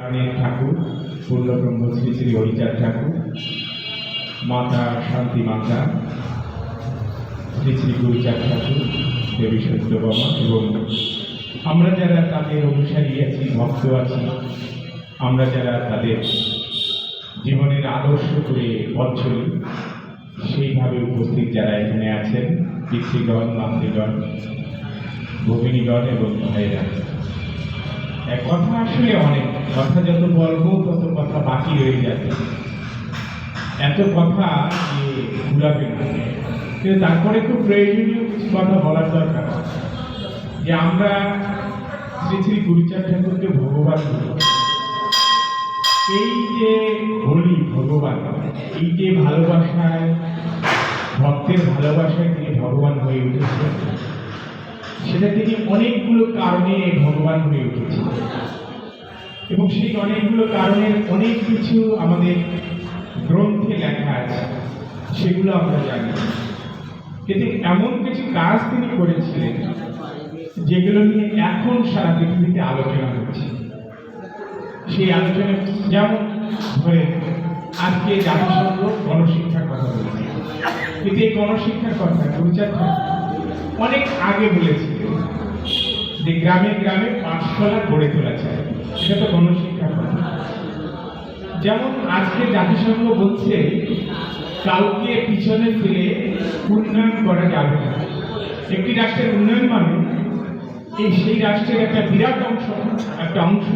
গ্রামের ঠাকুর, পূর্ণব্রহ্ম শ্রী শ্রী হরিচাঁদ ঠাকুর, মাতা শান্তি মাতা, শ্রী শ্রী গুরুচাঁদ ঠাকুর, দেবী সত্যবামা এবং আমরা যারা তাদের অনুসারী আছি, ভক্ত আছি, আমরা যারা তাদের জীবনের আদর্শ করে পথ সেইভাবে উপস্থিত যারা এখানে আছেন, পিতৃগণ, মাতৃগণ, ভগিনীগণ এবং ভাইরা কথা আসলে অনেক। কথা যত বলব, তত কথা বাকি রয়ে যাবে। এত কথা ঘুরাবে না। কিন্তু তারপরে খুব প্রয়োজনীয় কিছু কথা বলার দরকার যে আমরা শ্রী শ্রী গুরুচার ঠাকুরকে ভগবান এই যে বলি ভগবান, এই যে ভালোবাসায়, ভক্তের ভালোবাসায় তিনি ভগবান হয়ে উঠেছেন সেটা তিনি অনেকগুলো কারণে ভগবান হয়ে উঠেছেন এবং সেই অনেকগুলো কারণের অনেক কিছু আমাদের গ্রন্থে লেখা আছে, সেগুলো আমরা জানি। কিন্তু এমন কিছু কাজ তিনি করেছিলেন, যেগুলো নিয়ে এখন সারা পৃথিবীতে আলোচনা হচ্ছে। সেই আলোচনা যেমন ধরে আজকে জাতিসংঘ গণশিক্ষার কথা বলছে। কিন্তু এই গণশিক্ষার কথা গুরুচাঁদ ঠাকুর অনেক আগে বলেছিল যে গ্রামে গ্রামে পাঠশালা গড়ে তোলা চাই সেটা তো গণশিক্ষার কথা যেমন আজকে জাতিসংঘ বলছে, কাউকে পিছনে ফেলে উন্নয়ন করা যাবে না। একটি রাষ্ট্রের উন্নয়ন মানে এই সেই রাষ্ট্রের একটা বিরাট অংশ, একটা অংশ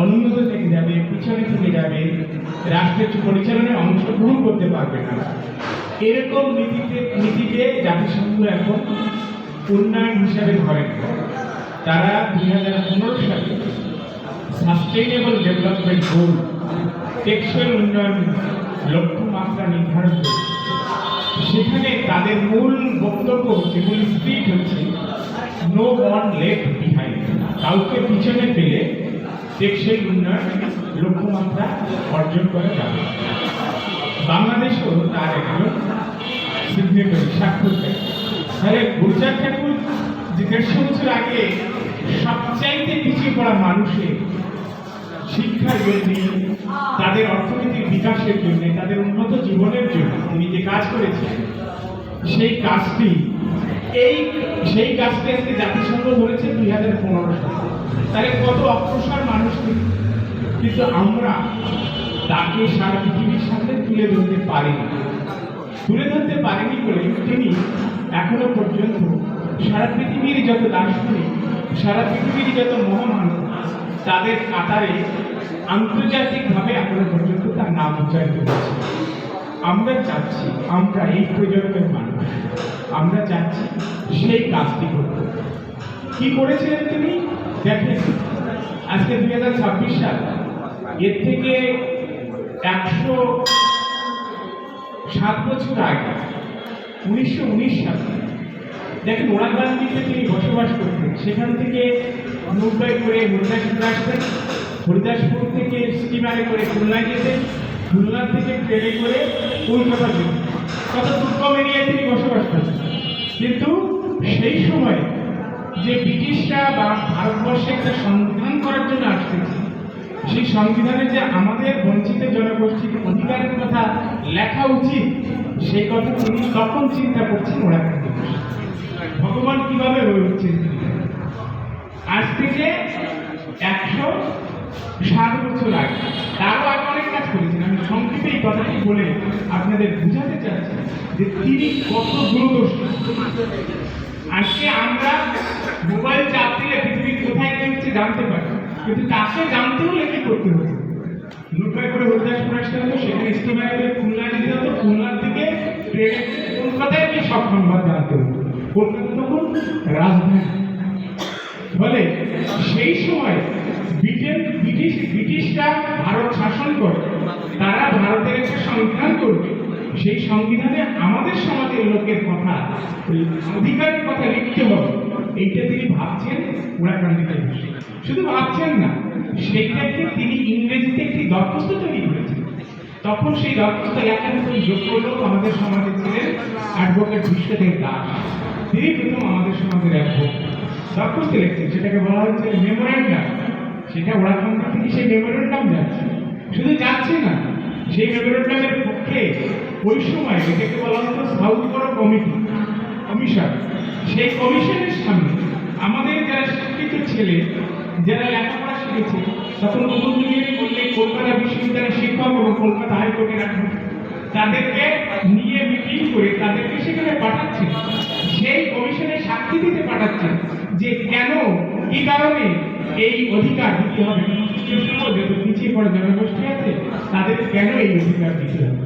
অনুন্নত থেকে যাবে, পিছনে থেকে যাবে, রাষ্ট্রের পরিচালনায় অংশগ্রহণ করতে পারবে না। এরকম নীতিতে নীতিকে জাতিসংঘ এখন উন্নয়ন হিসাবে ধরে। তারা দুই হাজার পনেরো সালে সাস্টেইনেবল ডেভেলপমেন্ট গোল টেকসই উন্নয়ন লক্ষ্যমাত্রা নির্ধারণ করে। সেখানে তাদের মূল বক্তব্য যেগুলি স্পিড হচ্ছে নো ওয়ান লেট বিহাইন্ড কাউকে পিছনে ফেলে টেকসই উন্নয়ন লক্ষ্যমাত্রা অর্জন করা যাবে বাংলাদেশও তার একজন সিগনেটরি স্বাক্ষরকারী তাহলে গুরুচাঁদ ঠাকুর যে দেড়শো বছর আগে, সবচাইতে পিছিয়ে পড়া মানুষের শিক্ষার জন্য, তাদের অর্থনৈতিক বিকাশের জন্য, তাদের উন্নত জীবনের জন্য তিনি যে কাজ করেছেন, সেই কাজটি, এই, সেই কাজটি আজকে জাতিসংঘ ধরেছে দুই হাজার পনেরো সালে তাহলে কত অগ্রসর মানুষ তিনি। কিন্তু আমরা তাকে সারা পৃথিবীর সাথে তুলে ধরতে পারেনি। তুলে ধরতে পারেনি বলে তিনি এখনও পর্যন্ত সারা পৃথিবীর যত দার্শনিক, সারা পৃথিবীর যত মহামানব, তাদের কাতারে আন্তর্জাতিকভাবে এখনও পর্যন্ত তার নাম উচ্চারিত হচ্ছে আমরা চাচ্ছি, আমরা এই প্রজন্মের মানুষ, আমরা চাচ্ছি সেই কাজটি করতে। কি করেছিলেন তিনি? দেখেন, আজকে দুই হাজার ছাব্বিশ সাল, এর থেকে একশো সাত বছর আগে, উনিশশো উনিশ সালে, দেখেন ওরাগান্দিতে তিনি বসবাস করতেন। সেখান থেকে মুম্বাই করে হরিদাসপুর আসতেন হরিদাসপুর থেকে স্টিমারে করে খুলনায় যেতেন, খুলনা থেকে ট্রেনে করে কলকাতা যেতেন। কত দুর্গম এরিয়ায় তিনি বসবাস করতেন। কিন্তু সেই সময় যে ব্রিটিশরা বা ভারতবর্ষে একটা সংবিধান করার জন্য আসতেছে সেই সংবিধানে যে আমাদের বঞ্চিত জনগোষ্ঠীর অধিকারের কথা লেখা উচিত, সেই কথা তিনি তখন চিন্তা করছেন, ওরা ভগবান কীভাবে তিনি? আজ থেকে একশো ষাট বছর আগে তারও আগে অনেক কাজ করেছেন। আমি সংক্ষেপে এই কথাটি বলে আপনাদের বুঝাতে চাচ্ছি যে তিনি কত দূরদর্শী। আজকে আমরা মোবাইল চাপ দিলে পৃথিবীর কোথায় কি হচ্ছে জানতে পারি। কিন্তু তাকে জানতে হলে কি করতে হবে নৌকায় করে হরিদাসপুর আসতে হতো, সেখানে স্টিমারে করে খুলনা যেতে হতো, খুলনার ট্রেনে কলকাতায় গিয়ে সব সংবাদ জানতে হতো। কলকাতা তখন রাজধানী। ফলে সেই সময় ব্রিটেন, ব্রিটিশ, ব্রিটিশরা ভারত শাসন করে, তারা ভারতের একটা সংবিধান করবে। সেই সংবিধানে আমাদের সমাজের লোকের কথা, অধিকারের কথা লিখতে হবে। এইটা তিনি ভাবছেন ওরা ওরাকান্দিতে বসে শুধু ভাবছেন না, সেইটাকে তিনি ইংরেজিতে একটি দরখাস্ত তৈরি করেছেন। তখন সেই দরখাস্ত উপর যোগ্য লোক আমাদের সমাজে ছিলেন অ্যাডভোকেট বিশ্বদেব দাস। তিনি প্রথম আমাদের সমাজের অ্যাডভোকেট দরখাস্ত লিখছেন, সেটাকে বলা হচ্ছে মেমোরেন্ডাম সেটা ওরা ওরাকান্দি থেকে সেই মেমোরেন্ডাম যাচ্ছে। শুধু যাচ্ছে না, সেই মেমোরেন্ডামের পক্ষে ওই সময় এটাকে বলা হতো সাউথ বড় কমিটি, কমিশন। সেই কমিশনের সামনে আমাদের যারা শিক্ষিত ছেলে, যারা লেখাপড়া শিখেছে, তখন উপদ্রবী করলে কলকাতা বিশ্ববিদ্যালয়ের শিক্ষক এবং কলকাতা হাইকোর্টের আইনজীবী তাদেরকে নিয়ে মিটিং করে তাদেরকে সেখানে পাঠাচ্ছেন। সেই কমিশনে সাক্ষী দিতে পাঠাচ্ছেন যে, কেন? কি কারণে? এই অধিকার দিতে হবে। যত পিছিয়ে পড়া জনগোষ্ঠী আছে, তাদের কেন এই অধিকার দিতে হবে?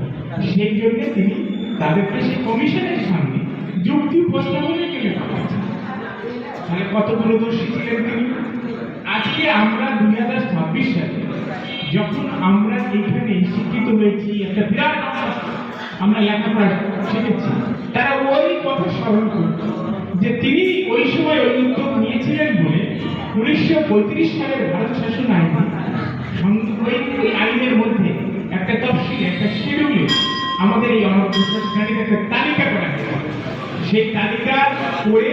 সেই জন্য তিনি তাদেরকে সেই কমিশনের সামনে যুক্তি উপস্থাপনের তাহলে কত দূরদর্শী ছিলেন তিনি। আজকে আমরা দুই হাজার ছাব্বিশ সালে যখন আমরা এখানে শিক্ষিত হয়েছি, একটা বিরাট আমরা লেখাপড়া শিখেছি, তারা ওই কথা স্মরণ করছে যে তিনি ওই সময় ওই উদ্যোগ নিয়েছিলেন বলে উনিশশো পঁয়ত্রিশ সালের ভারত শাসন আইন ওই আইনের মধ্যে একটা তফসিলে, একটা শিডিউলে আমাদের এই শ্রেণির একটা তালিকা সেই তালিকা করে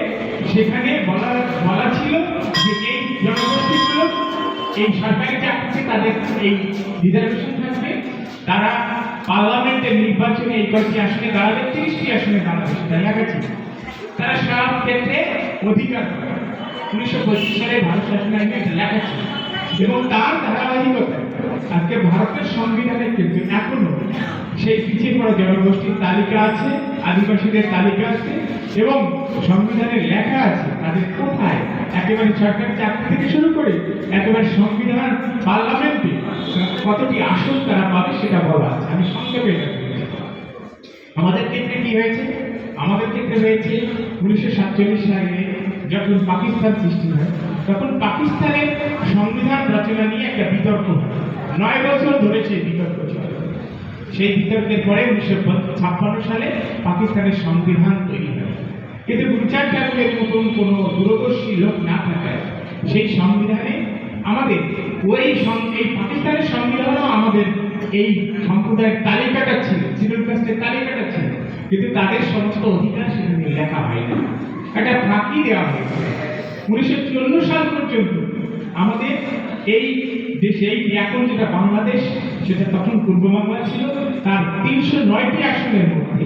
সেখানে বলা বলা ছিল যে এই জনগোষ্ঠীগুলো এই সরকারি চাকরিতে তাদের এই রিজার্ভেশন থাকবে। তারা পার্লামেন্টের নির্বাচনে এই কয়েকটি আসনে দাঁড়াবে, তিরিশটি আসনে দাঁড়াবে, সেটা ছিল। তারা সব ক্ষেত্রে অধিকার উনিশশো পঁচিশ সালে ভারত শাসন আইনে এটা লেখা এবং তার ধারাবাহিকতায় আজকে ভারতের সংবিধানের ক্ষেত্রে এখনও সেই পিছিয়ে পড়া জনগোষ্ঠীর তালিকা আছে, আদিবাসীদের তালিকা আছে, এবং সংবিধানে লেখা আছে তাদের কোথায়? একেবারে সরকারি চাকরি থেকে শুরু করে একেবারে সংবিধান পার্লামেন্টে কতটি আসন তারা পাবে সেটা বলা আছে। আমি সংক্ষেপে আমাদের ক্ষেত্রে কি হয়েছে? আমাদের ক্ষেত্রে হয়েছে উনিশশো সাতচল্লিশ সালে যখন পাকিস্তান সৃষ্টি হয়, তখন পাকিস্তানের সংবিধান রচনা নিয়ে একটা বিতর্ক হয়। নয় বছর ধরে সেই বিতর্ক চলে। সেই বিতর্কের পরে উনিশশো ছাপ্পান্ন সালে পাকিস্তানের সংবিধান তৈরি হয়। কিন্তু গুরুচার ঠাকুরের মতন কোনো দূরদর্শী লোক না থাকায় সেই সংবিধানে আমাদের ওই এই পাকিস্তানের সংবিধানও আমাদের এই সম্প্রদায়ের তালিকাটা ছিল সিভিল কাস্টের তালিকাটা ছিল। কিন্তু তাদের সমস্ত অধিকার সেখানে লেখা হয়নি একটা ফাঁকি দেওয়া হয়েছে। উনিশশো চুয়ান্ন সাল পর্যন্ত আমাদের এই দেশে এই এখন যেটা বাংলাদেশ, সেটা তখন পূর্ব বাংলা ছিল, তার তিনশো নয়টি আসনের মধ্যে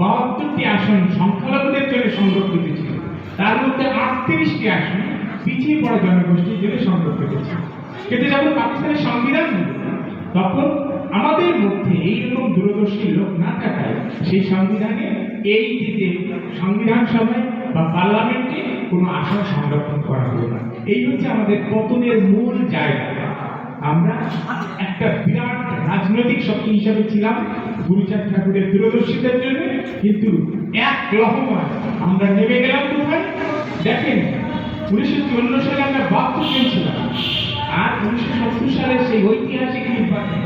বাহাত্তরটি আসন সংখ্যালঘুদের জন্য সংরক্ষিত ছিল। তার মধ্যে আটত্রিশটি আসন পিছিয়ে পড়া জনগোষ্ঠীর জন্য সংরক্ষিত ছিল। কিন্তু যখন পাকিস্তানের সংবিধান তখন আমাদের মধ্যে এইরকম দূরদর্শী লোক না থাকায় সেই সংবিধানে এই দিকে সংবিধান সভায় বা পার্লামেন্টে কোনো আসন সংরক্ষণ করা হলো না। এই হচ্ছে আমাদের পতনের মূল জায়গা। আমরা একটা বিরাট রাজনৈতিক শক্তি হিসাবে ছিলাম গুরুচাঁদ ঠাকুরের দূরদর্শিতার জন্য, কিন্তু এক লহমায় আমরা নেমে গেলাম কোথায়? দেখেন, উনিশশো চুয়ান্ন সালে আমরা বাহাত্তর জন আর উনিশশো সত্তর সালে সেই ঐতিহাসিক নির্বাচন,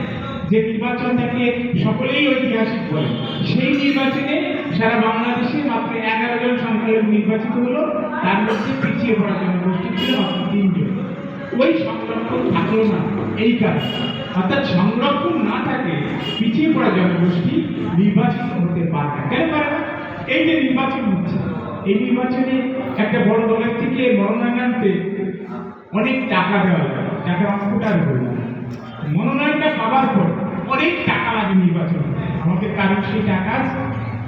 যে নির্বাচনটাকে সকলেই ঐতিহাসিক বলে, সেই নির্বাচনে সারা বাংলাদেশে মাত্র এগারো জন সংখ্যালঘু নির্বাচিত হলো। তার মধ্যে পিছিয়ে পড়া জনগোষ্ঠী ছিল মাত্র তিনজন। ওই সংরক্ষণ থাকল না, এই কাজ। অর্থাৎ সংরক্ষণ না থাকে, পিছিয়ে পড়া জনগোষ্ঠী নির্বাচিত হতে পারে না। কেন পারে না? এই যে নির্বাচন হচ্ছে, এই নির্বাচনে একটা বড় দলের থেকে মনোনয়ন আনতে অনেক টাকা দেওয়া লাগে টাকা অঙ্কটার হল মনোনয়নটা পাওয়ার পর অনেক টাকা লাগে নির্বাচন। আমাদের কারণ সেই টাকা?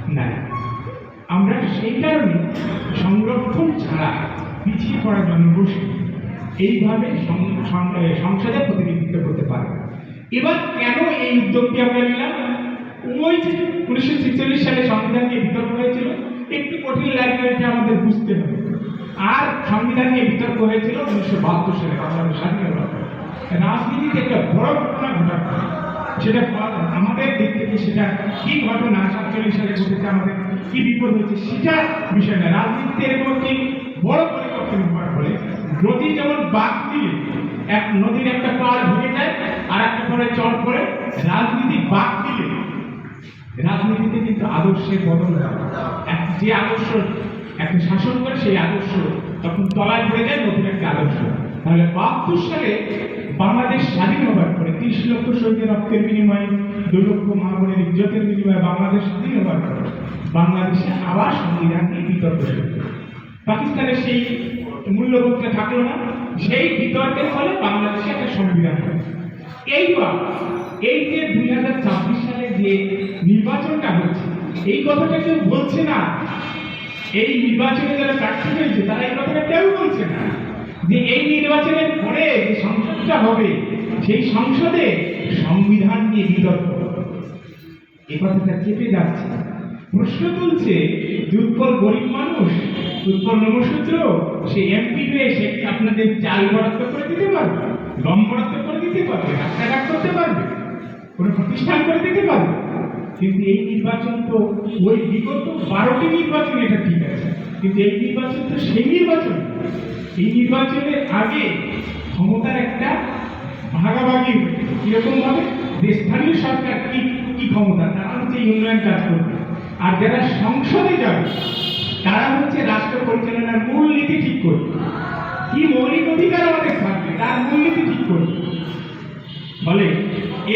নাই। আমরা সেই কারণে সংরক্ষণ ছাড়া পিছিয়ে পড়া জনগোষ্ঠী এইভাবে সংসদে প্রতিনিধিত্ব করতে পারে। এবার কেন এই উদ্যোগটি আমরা নিলাম? উনিশশো ছেচল্লিশ সালে সংবিধান নিয়ে বিতর্ক হয়েছিল। একটু কঠিন লাগবে এটা আমাদের বুঝতে হবে। আর সংবিধান নিয়ে বিতর্ক হয়েছিল উনিশশো বাহাত্তর সালে বাংলাদেশ স্বাধীনতা রাজনীতিতে একটা বড় ঘটনা ঘটাচ্ছে সেটা আমাদের দিক থেকে সেটা কি ঘটনা, সাতচল্লিশ সালে ঘটেছে আমাদের, কি বিপদ হয়েছে, সেটা বিষয় না। রাজনীতিতে এরকম একটি বড় পরিবর্তন হওয়ার ফলে নদী যেমন বাঘ দিলে, এক নদীর একটা পাড় ভেঙে যায়, আর একটা পরে চর করে রাজনীতি বাঘ দিলে। রাজনীতিতে কিন্তু আদর্শের বদল এক যে আদর্শ একটা শাসন করে সেই আদর্শ তখন তলায় পড়ে যায় নতুন একটা আদর্শ। তাহলে বাহাত্তর সালে বাংলাদেশ স্বাধীন হবার পরে তিরিশ লক্ষ শহীদের রক্তের বিনিময়ে, দুই লক্ষ মা ইজ্জতের বিনিময়ে বাংলাদেশ স্বাধীন হবার পরে বাংলাদেশে আবার সংবিধান বিতর্ক পাকিস্তানের সেই মূল্যবোধটা থাকল না। সেই বিতর্কের ফলে বাংলাদেশে একটা সংবিধান এইবার এই যে দুই হাজার ছাব্বিশ সালে যে নির্বাচনটা হচ্ছে এই কথাটা কেউ বলছে না। এই নির্বাচনে যারা প্রার্থী হয়েছে, তারা এই কথাটা কেউ বলছে না। যে এই নির্বাচনের পরে যে সংসদটা হবে, সেই সংসদে সংবিধান নিয়ে বিতর্ক। এই কথাটা চেপে যাচ্ছে। প্রশ্ন তুলছে উৎপল গরিব মানুষ নমসূত্র সে এমপি হয়ে সে আপনাদের চাল বরাদ্দ করে দিতে পারবে, গম বরাদ্দ করে দিতে পারবে, রাস্তাঘাট করতে পারবে, কোনো প্রতিষ্ঠান করে দিতে পারবে। কিন্তু এই নির্বাচন তো ওই বিগত বারোটি নির্বাচন এটা ঠিক আছে। কিন্তু এই নির্বাচন তো সেই নির্বাচন। এই নির্বাচনের আগে ক্ষমতার একটা ভাগাভাগি কীরকম ভাবে? যে স্থানীয় সরকার কি কি ক্ষমতা, তারা হচ্ছে এই উন্নয়ন কাজ করবে। আর যারা সংসদে যাবে তারা হচ্ছে রাষ্ট্র পরিচালনার মূলনীতি ঠিক করবে। কি মৌলিক অধিকার আমাদের থাকবে, তার মূলনীতি ঠিক করবে। ফলে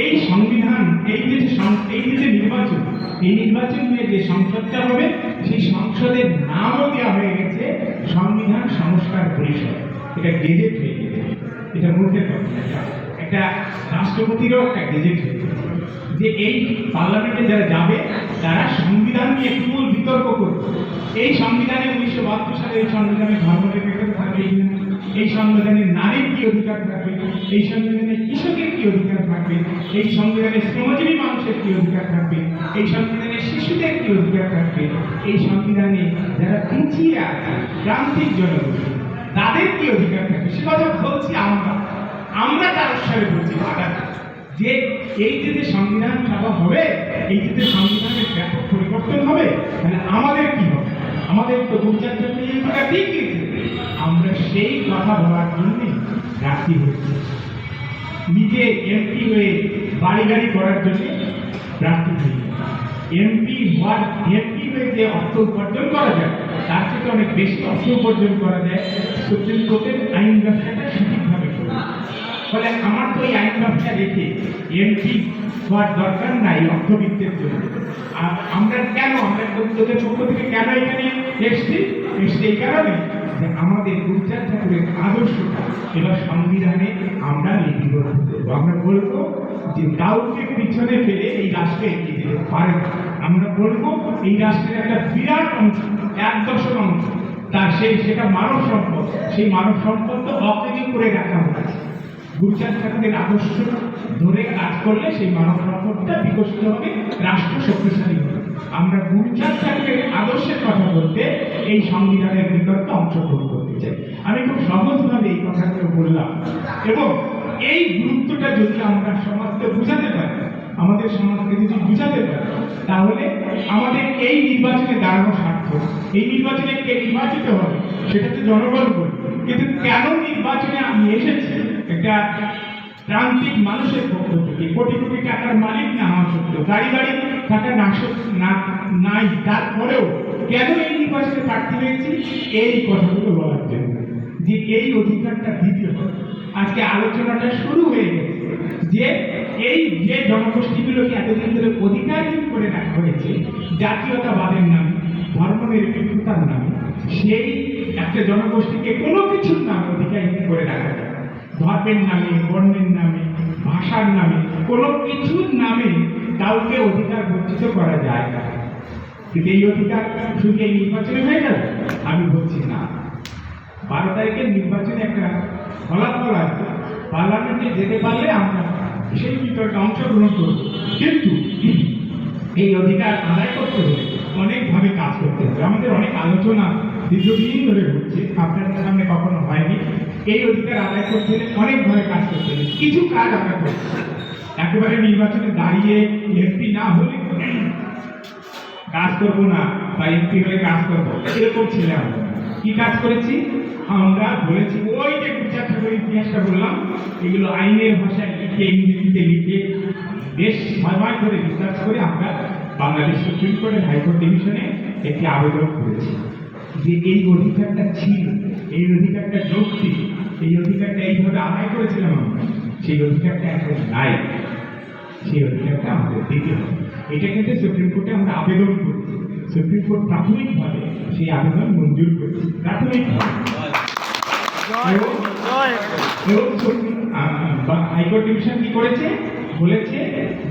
এই সংবিধান, এই যে এই যে নির্বাচন, এই নির্বাচন নিয়ে যে সংসদটা হবে, সেই সংসদের নামও দেওয়া হয়ে গেছে সংবিধান সংস্কার পরিষদ। এটা গেজেট হয়ে গেছে। এটা মুখের কথা একটা রাষ্ট্রপতিরও একটা গেজেট যে এই পার্লামেন্টে যারা যাবে, তারা সংবিধান নিয়ে তুমুল বিতর্ক করবে। এই সংবিধানে উনিশশো বাহাত্তর সালে এই সংবিধানে ধর্মনিরপেক্ষতা থাকবে, এই সংবিধানে নারীর কি অধিকার থাকবে, এই সংবিধানে কৃষকের কি অধিকার থাকবে, এই সংবিধানে শ্রমজীবী মানুষের কি অধিকার থাকবে, এই সংবিধানে শিশুদের কি অধিকার থাকবে, এই সংবিধানে যারা পিছিয়ে আছে, প্রান্তিক জনগোষ্ঠী, তাদের কি অধিকার থাকবে? সে কথা বলছি আমরা। আমরা তার সাথে বলছি ভাগার যে এই যে যে সংবিধান সভা হবে এই যে যে সংবিধানের ব্যাপক পরিবর্তন হবে, তাহলে আমাদের কি হবে? আমাদের তো দু এই কথা ঠিক গিয়েছে। আমরা সেই কথা বলার জন্যে রাখি হচ্ছে নিজে এমপি হয়ে বাড়ি গাড়ি করার জন্য প্রার্থী হই এমপি হওয়ার এমপি হয়ে যে অর্থ উপার্জন করা যায়, তার থেকে অনেক বেশি অর্থ উপার্জন করা যায়। সুপ্রিম কোর্টের আইন ব্যবসাটা সঠিকভাবে ফলে আমার তো এই আইন ব্যবসা রেখে এমপি হওয়ার দরকার নাই অর্থবিত্তের জন্য। আর আমরা কেন, আমরা তোদের পক্ষ থেকে কেন এখানে এসছি? এসছি এই কারণে যে আমাদের গুরুচার ঠাকুরের আদর্শটা এবার সংবিধানে আমরা লিপিবদ্ধ করব। আমরা বলব যে কাউকে পিছনে ফেলে এই রাষ্ট্রে এগিয়ে যেতে পারে। আমরা বলব এই রাষ্ট্রের একটা বিরাট অংশ, এক দশক অংশ, তার সেই সেটা মানব সম্পদ, সেই মানব সম্পদ তো অকেজি করে রাখা হয়েছে। গুরুচাঁদ ঠাকুরের আদর্শ ধরে কাজ করলে সেই মানব সম্পদটা বিকশিত হবে, রাষ্ট্র শক্তিশালী হবে। আমরা গুরুচাঁদ ঠাকুরের আদর্শের কথা বলতে এই সংবিধানের বিতর্কে অংশগ্রহণ করতে চাই। আমি খুব সহজভাবে এই কথাগুলো বললাম এবং এই গুরুত্বটা যদি আমরা সমাজকে বুঝাতে পারি, আমাদের সমাজকে যদি বুঝাতে পারি, তাহলে আমাদের এই নির্বাচনে দাঁড়ানো সার্থক। এই নির্বাচনে কে নির্বাচিত হবে, সেটা তো জনগণ করবে কিন্তু কেন নির্বাচনে আমি এসেছি? একটা প্রান্তিক মানুষের পক্ষ থেকে, কোটি কোটি টাকার মালিক না হওয়া সত্ত্বেও, গাড়ি গাড়ি টাকা না নাই তারপরেও কেন এই নির্বাচনে প্রার্থী হয়েছি? এই কথাগুলো বলার জন্য যে এই অধিকারটা দিতে হবে। আজকে আলোচনাটা শুরু হয়ে গেছে যে এই যে জনগোষ্ঠীগুলোকে এতদিন ধরে অধিকারহীন করে রাখা হয়েছে, জাতীয়তাবাদের নামে, ধর্মনিরপেক্ষতার নামে, সেই একটা জনগোষ্ঠীকে কোনো কিছুর নামে অধিকারহীন করে রাখা যায় ধর্মের নামে, বর্ণের নামে, ভাষার নামে, কোনো কিছুর নামে কাউকে অধিকার বঞ্চিত করা যায় না। কিন্তু এই অধিকার শুধু এই নির্বাচনে হয়ে গেল? আমি বলছি না। বারো তারিখের নির্বাচনে একটা ফলাফল আসবে। পার্লামেন্টে যেতে পারলে আমরা সেই বিতর্কে অংশগ্রহণ করব। কিন্তু এই অধিকার আদায় করতে হলে অনেকভাবে কাজ করতে হবে। আমাদের অনেক আলোচনা দীর্ঘদিন ধরে হচ্ছে। আপনাদের সামনে কখনো হয়নি। এই অধিকার আদায় করতে হলে অনেকভাবে কাজ করতে কিছু কাজ আমরা করছি একেবারে নির্বাচনে দাঁড়িয়ে এমপি না হলে কাজ করব না, বা এমপি হলে কাজ করব, এরকম ছেলে আমরা। কি কাজ করেছি? আমরা বলেছি, ওই যে গুজরাট ঠাকুরের ইতিহাসটা বললাম, এগুলো আইনের ভাষায় লিখে, ইংরেজিতে লিখে, বেশ সময় ধরে রিসার্চ করে আমরা বাংলাদেশ সুপ্রিম কোর্টের হাইকোর্ট ডিভিশনে একটি আবেদন করেছি যে এই অধিকারটা ছিল। এই অধিকারটা যৌক্তিক এই অধিকারটা এইভাবে আদায় করেছিলাম আমরা সেই অধিকারটা এখন নাই সেই অধিকারটা আমাদের দিতে হবে। এটা কিন্তু সুপ্রিম কোর্টে আমরা আবেদন করেছি সুপ্রিম কোর্ট প্রাথমিকভাবে সেই আবেদন মঞ্জুর করেছে। প্রাথমিকভাবে। হাইকোর্ট ডিভিশন কি করেছে? বলেছে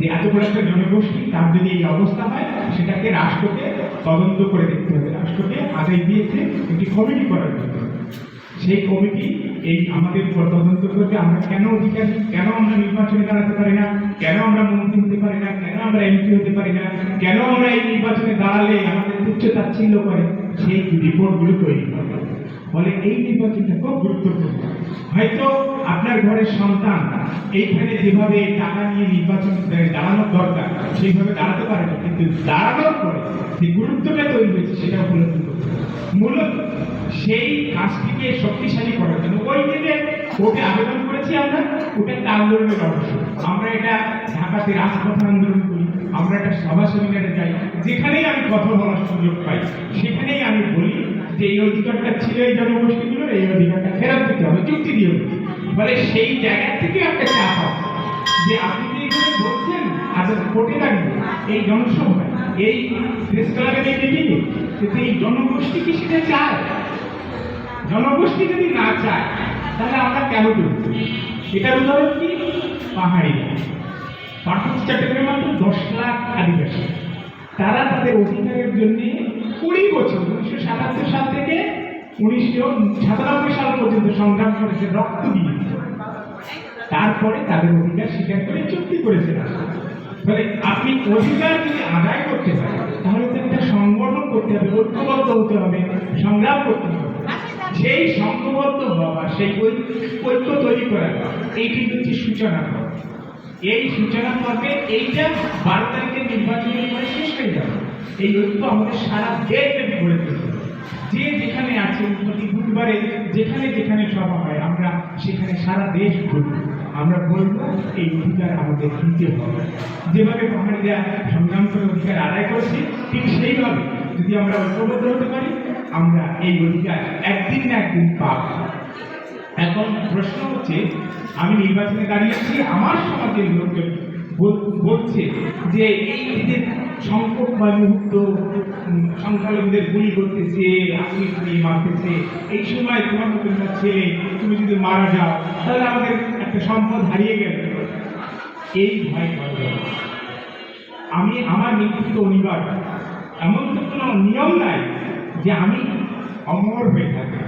যে এত বড় একটা জনগোষ্ঠী তার যদি এই অবস্থা হয় সেটাকে রাষ্ট্রকে তদন্ত করে দেখতে হবে। রাষ্ট্রকে আদেশ দিয়েছে একটি কমিটি করার জন্য। সেই কমিটি এই আমাদের তদন্ত করবে আমরা কেন অধিকারী কেন আমরা নির্বাচনে দাঁড়াতে পারি না? কেন আমরা মন্ত্রী হতে পারি না? কেন আমরা এমপি হতে পারি না? কেন আমরা এই নির্বাচনে দাঁড়ালে আমাদের তুচ্ছ তাচ্ছিল্য করে? সেই রিপোর্টগুলো তৈরি করবে ফলে এই নির্বাচনটা খুব গুরুত্বপূর্ণ। হয়তো আপনার ঘরের সন্তান এইখানে যেভাবে টাকা নিয়ে নির্বাচন দাঁড়ানোর দরকার, সেইভাবে দাঁড়াতে পারে না, কিন্তু দাঁড়ানোর পরে যে গুরুত্বটা তৈরি হয়েছে, সেটা উপলব্ধি করতে মূলত সেই কাজটিকে শক্তিশালী করার জন্য ওই দিনে কোর্টে আবেদন করেছি আমরা ওটা একটা আন্দোলনের অংশ আমরা এটা ঢাকাতে রাজপথ আন্দোলন করি, আমরা একটা সভা সেমিনারে যাই, যেখানেই আমি কথা বলার সুযোগ পাই, সেখানেই আমি বলি যে এই অধিকারটা ছিল এই জনগোষ্ঠীগুলোর, এই অধিকারটা ফেরত দিতে হবে চুক্তি দিয়ে ফলে সেই জায়গা থেকে একটা চাপ আছে যে আপনি যে এখানে বলছেন আচ্ছা কোর্টে দাঁড়িয়ে এই জনসভায়, এই প্রেস ক্লাবের এই মিটিংয়ে এই জনগোষ্ঠী কি সেটা চায়? জনগোষ্ঠী যদি না চায়, তাহলে আমরা কেন করব এটার উদাহরণ কি? পাহাড়ি পার্বত্য চট্টগ্রামে মাত্র দশ লাখ আদিবাসী। তারা তাদের অধিকারের জন্য কুড়ি বছর, উনিশশো সাতাত্তর সাল থেকে উনিশশো সাতানব্বই সাল পর্যন্ত সংগ্রাম করেছে রক্ত দিয়েছে তারপরে তাদের অধিকার স্বীকার করে চুক্তি করেছে। ফলে আপনি অধিকার যদি আদায় করতে পারেন, তাহলে তো একটা সংগঠন করতে হবে, ঐক্যবদ্ধ হতে হবে, সংগ্রাম করতে হবে। সেই সংঘবদ্ধ হওয়া সেই ঐক্য তৈরি করা এই কিন্তু হচ্ছে সূচনা পর্ব। এই সূচনা পর্বে এইটা বারো তারিখের নির্বাচনের পরে শেষ হয়ে যাবে এই ঐক্য আমাদের সারা দেশ ব্যাপী গড়ে তুলতে। যে যেখানে আছে প্রতি বুধবারে যেখানে যেখানে সভা হয়, আমরা সেখানে সারা দেশ ঘুরব আমরা বলব, এই অধিকার আমাদের দিতে হবে যেভাবে পাহাড়িরা সংগ্রাম করে অধিকার আদায় করছি, ঠিক সেইভাবে যদি আমরা ঐক্যবদ্ধ হতে পারি আমরা এই অধিকার একদিন না একদিন পাব। এখন প্রশ্ন হচ্ছে আমি নির্বাচনে দাঁড়িয়েছি আমার সমাজের লোকজন বল- বলছে যে এই যে সংকটময় মুহূর্ত উম, সংখ্যালঘুদের গুলি করতেছে আপনি গুলি মারতেছে এই সময় তোমার মতো একটা ছেলে তুমি যদি মারা যাও তাহলে আমাদের একটা সম্পদ হারিয়ে গেল। এই ভয়। আমি আমার মৃত্যু অনিবার্য। এমন তো কোনো নিয়ম নাই যে আমি অমর হয়ে থাকি।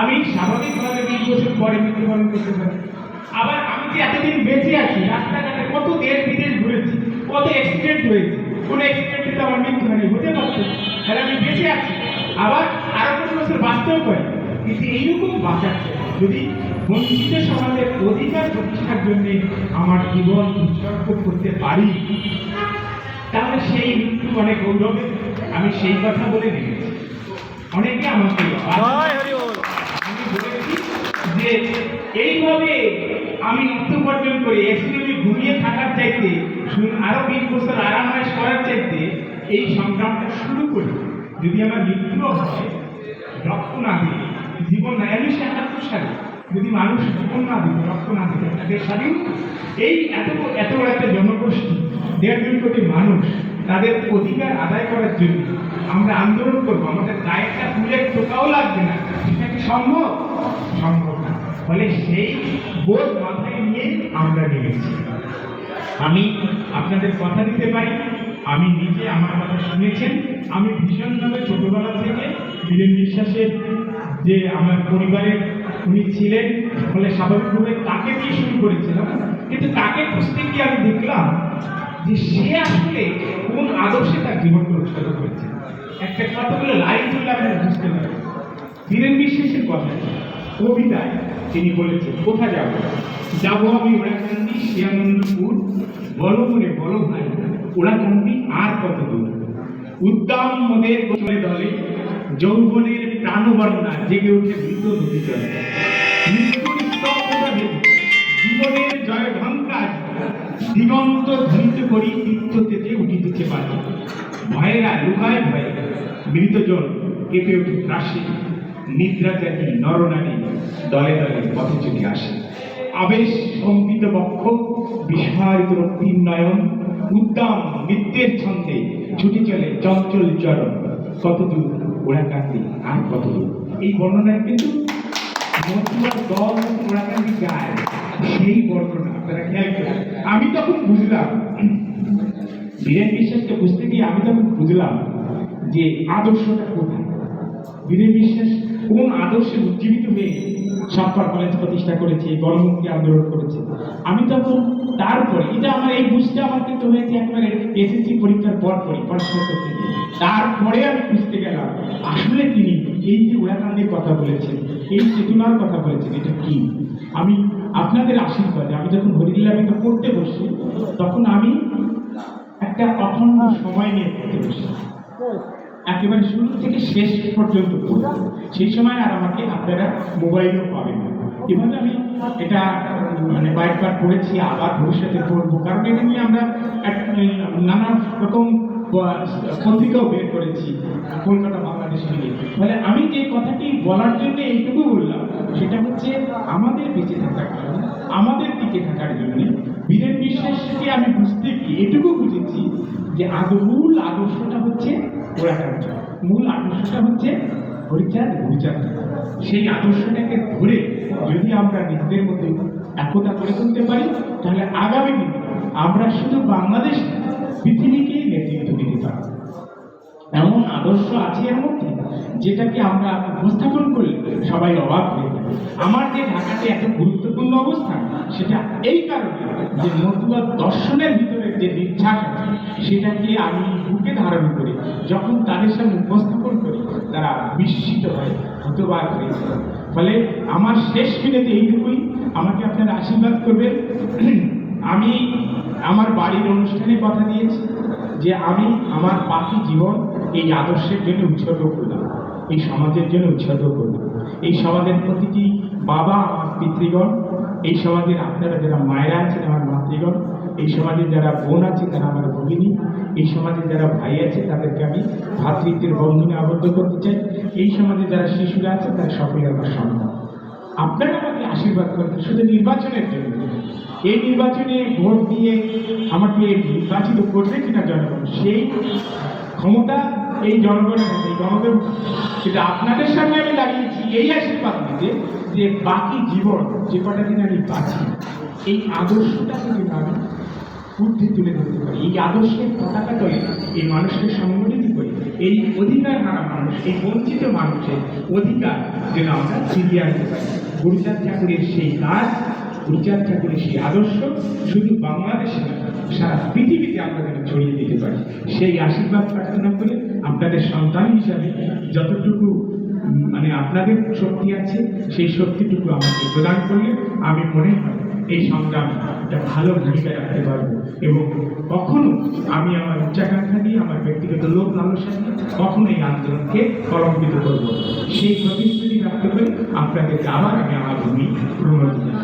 আমি স্বাভাবিকভাবে বিশ বছর পরে মৃত্যুবরণ করতে পারি। আবার আমি যে এতদিন বেঁচে আছি, রাস্তাঘাটে কত দেশ বিদেশ ঘুরেছি, কত অ্যাক্সিডেন্ট হয়েছে, কোনো অ্যাক্সিডেন্টে তো আমার মৃত্যু হয়নি হতে পারতো। তাহলে আমি বেঁচে আছি। আবার আরও কত বছর বাঁচতেও পারি। কিন্তু এইরকম বাঁচাচ্ছে যদি বঞ্চিত সমাজের অধিকার প্রতিষ্ঠার জন্য আমার জীবন উৎসর্গ করতে পারি, তাহলে সেই মৃত্যু অনেক গৌরবে আমি সেই কথা বলে দিয়েছি অনেকে আমাকে আমি বলেছি যে এইভাবে আমি উপার্জন করে এসিডি ঘুমিয়ে থাকার চাইতে আরও বিশ বছর আরামায়েশ করার চাইতে এই সংগ্রামটা শুরু করি। যদি আমার মৃত্যুও হয় রক্ত না দিই জীবন না উনিশশো একাত্তর সালে যদি মানুষ জীবন না দিত রক্ত না দিত তাদের স্বাধীন। এই এত এত একটা জনগোষ্ঠী দেড় দুই কোটি মানুষ তাদের অধিকার আদায় করার জন্য আমরা আন্দোলন করব। আমাদের গায়েরটা ফুলের টোকাও লাগবে না। এটা কি সম্ভব? সম্ভব না। ফলে সেই বোধ মাথায় নিয়ে আমরা নেমেছি। আমি আপনাদের কথা দিতে পারি। আমি নিজে আমার কথা শুনেছেন। আমি ভীষণভাবে ছোটবেলা থেকে বীরেন বিশ্বাসের যে আমার পরিবারের উনি ছিলেন, ফলে স্বাভাবিকভাবে তাকে দিয়ে শুরু করেছিলাম। কিন্তু তাকে খুঁজতে গিয়ে আমি দেখলাম যে সে আসলে কোন আদর্শে তার জীবনকে উৎসর্গ করেছে। একটা কতগুলো লাইন তুলে আপনি বুঝতে পারেন। বীরেন বিশ্বাসের কথা, কবিতায় তিনি বলেছেন, কোথায় যাব? যাব আমি ওড়াকান্দি শ্যামন্দপুর বলো মনে বলো ভাই ওড়াকান্দি আর কত দূর? উদ্দাম মোদের গোলে দলে, যৌবনের প্রাণবর্ণা জেগে উঠে মৃত নদী জীবনের জয় ঢঙ্কার দিগন্ত ধ্বনিত করি তীর্থ তেতে উঠিতেছে পারে ভয়েরা লুকায় ভয়ে মৃতজন কেঁপে উঠে ত্রাসে। নিদ্রা জাতি নরনারী দলে দলে পথে চলে আসে। আবেশ কম্পিত বক্ষ, বিস্ফারিত রক্তিম নয়ন, উদ্দাম নৃত্যের ছন্দে ছুটি চলে চঞ্চল চরণ। কত দূর ওরা কান্দি আর কতদূর? এই বর্ণনায় কিন্তু আমি তখন বুঝলাম, বীরেন বিশ্বাসকে বুঝতে গিয়ে আমি তখন বুঝলাম যে আদর্শটা কোথায়। বীরেন বিশ্বাস কোন আদর্শে উজ্জীবিত হয়ে সাপ্পার কলেজ প্রতিষ্ঠা করেছে, গণমুক্তি আন্দোলন করেছে। আমি তখন তারপরে, এটা আমার এই বুঝতে আমার কিন্তু হয়েছে একবারে এসএসসি পরীক্ষার পর পরই, পড়াশোনা করতে তারপরে আমি বুঝতে গেলাম, আসলে তিনি এই যে ওয়াকান্ডের কথা বলেছেন, এই চেতনার কথা বলেছেন, এটা কি? আমি আপনাদের আশীর্বাদে, আমি যখন হরিদিল্লামিতে পড়তে বসি, তখন আমি একটা অখণ্ড সময় নিয়ে পড়তে বসি। একেবারে শুরু থেকে শেষ পর্যন্ত সেই সময় আর আমাকে আপনারা মোবাইলও পাবেন এভাবে আমি এটা মানে কয়েকবার পড়েছি, আবার ভবিষ্যতে পড়ব। কারণ এটা নিয়ে আমরা নানা রকম পত্রিকাও বের করেছি, কলকাতা, বাংলাদেশ মিলে ফলে আমি যে কথাটি বলার জন্য এইটুকু বললাম, সেটা হচ্ছে আমাদের বেঁচে থাকার জন্য আমাদের টিকে থাকার জন্য। বীরেন বিশ্বাসকে আমি বুঝতে গিয়ে এটুকু বুঝেছি যে আদৌ, মূল আদর্শটা হচ্ছে ওরাকান্ত মূল আদর্শটা হচ্ছে হরিচাঁদ হরিচাঁদ সেই আদর্শটাকে ধরে যদি আমরা নিজেদের মধ্যে একতা করে তুলতে পারি, তাহলে আগামী দিনে আমরা শুধু বাংলাদেশ পৃথিবীকে নেতৃত্ব দিতে পারব। এমন আদর্শ আছে এর মধ্যে যেটাকে আমরা উপস্থাপন করলে সবাই অবাক হয়ে আমার যে ঢাকাতে এত গুরুত্বপূর্ণ অবস্থান, সেটা এই কারণে যে মতুয়া দর্শনের ভিতরে যে নির্যাস আছে, সেটাকে আমি বুকে ধারণ করি। যখন তাদের সামনে উপস্থাপন করি, তারা বিস্মিত হয়। হতবাক হয়ে যায়। ফলে আমার শেষ মিনিটে এইটুকুই। আমাকে আপনারা আশীর্বাদ করবেন। আমি আমার বাড়ির অনুষ্ঠানে কথা দিয়েছি যে আমি আমার বাকি জীবন এই আদর্শের জন্য উৎসর্গ করলাম, এই সমাজের জন্য উৎসর্গ করলাম। এই সমাজের প্রতিটি বাবা, আমার পিতৃগণ, এই সমাজের আপনারা যারা মায়েরা আছেন, আমার মাতৃগণ এই সমাজে যারা বোন আছে তারা আমার ভগিনী। এই সমাজে যারা ভাই আছে তাদেরকে আমি ভ্রাতৃত্বের বন্ধনে আবদ্ধ করতে চাই। এই সমাজে যারা শিশুরা আছে তারা সকলে আমার সন্তান। আপনারা আমাকে আশীর্বাদ করবেন শুধু নির্বাচনের জন্য এই নির্বাচনে ভোট দিয়ে আমাকে নির্বাচিত করবে কিনা জনগণ সেই ক্ষমতা এই জনগণের হাতে, এই জনগণ সেটা আপনাদের সামনে আমি দাঁড়িয়েছি এই আশীর্বাদ দিতে যে বাকি জীবন যে কটা দিন আমি বাঁচি এই আদর্শটাকে যদি আমি ঊর্ধ্বে তুলে ধরতে পারি। এই আদর্শের পতাকা তৈরি এই মানুষকে সংগঠিত করি। এই অধিকার হারা মানুষ, এই বঞ্চিত মানুষের অধিকার যেন আমরা ফিরিয়ে আনতে পারি। গুরুচাঁদ ঠাকুরের সেই কাজ, গুরুচাঁদ ঠাকুরের সেই আদর্শ শুধু বাংলাদেশে না, সারা পৃথিবীতে আমরা যেন ছড়িয়ে দিতে পারি। সেই আশীর্বাদ প্রার্থনা করে আপনাদের সন্তান হিসাবে যতটুকু মানে আপনাদের শক্তি আছে, সেই শক্তিটুকু আমাকে প্রদান করলে আমি মনে হয় এই সংগ্রাম একটা ভালো ভূমিকায় রাখতে পারব। এবং কখনো আমি আমার উচ্চাকাঙ্ক্ষা নিয়ে, আমার ব্যক্তিগত লোক মানুষের নিয়ে কখনো এই আন্দোলনকে কলঙ্কিত করব সেই প্রতিশ্রুতি রাখতে পারি আপনাদেরকে আবার আমি আমার ভূমি প্রণোদনা